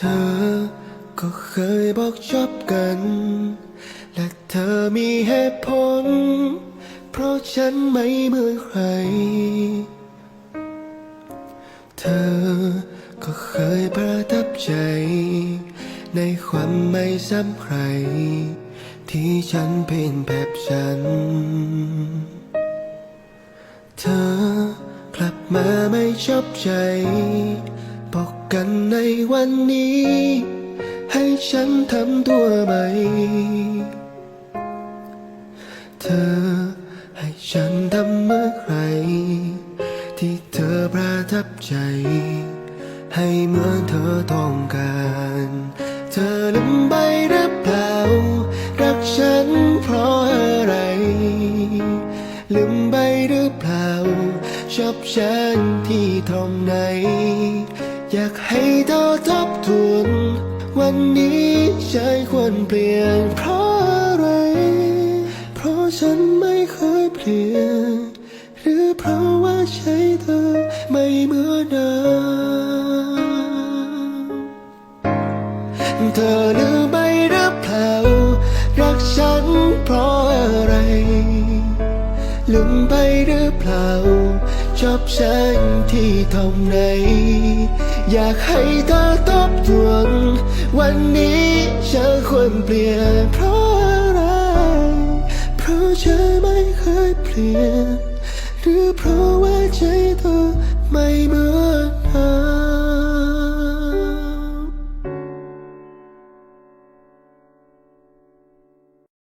เธอก็เคยบอกชอบกัน และเธอมีเหตุผล เพราะฉันไม่เหมือนใคร เธอก็เคยประทับใจ ในความไม่ซ้ำใคร ที่ฉันเป็นแบบฉัน เธอกลับมาไม่ชอบใจ บอกกันในวันนี้ ให้ฉันทำตัวใหม่ เธอให้ฉันทำเมื่อใคร ที่เธอประทับใจ ให้เหมือนเธอต้องการ เธอลืมไปหรือเปล่า รักฉันเพราะอะไร ลืมไปหรือเปล่าชอบฉันที่ตรงไหน อยากให้เธอทบทวนวันนี้ฉันควรเปลี่ยนเพราะอะไร เพราะฉันไม่เคยเปลี่ยน หรือเพราะว่าใช่เธอไม่เหมือนเดิมเธอลืมไปหรือเปล่ารักฉันเพราะอะไร ลืมไปหรือเปล่าชอบฉันที่ตรงไหน อยากให้เธอตอบทวง วันนี้ฉันควรเปลี่ยนเพราะอะไร เพราะเธอไม่เคยเปลี่ยน หรือเพราะว่าใจเธอ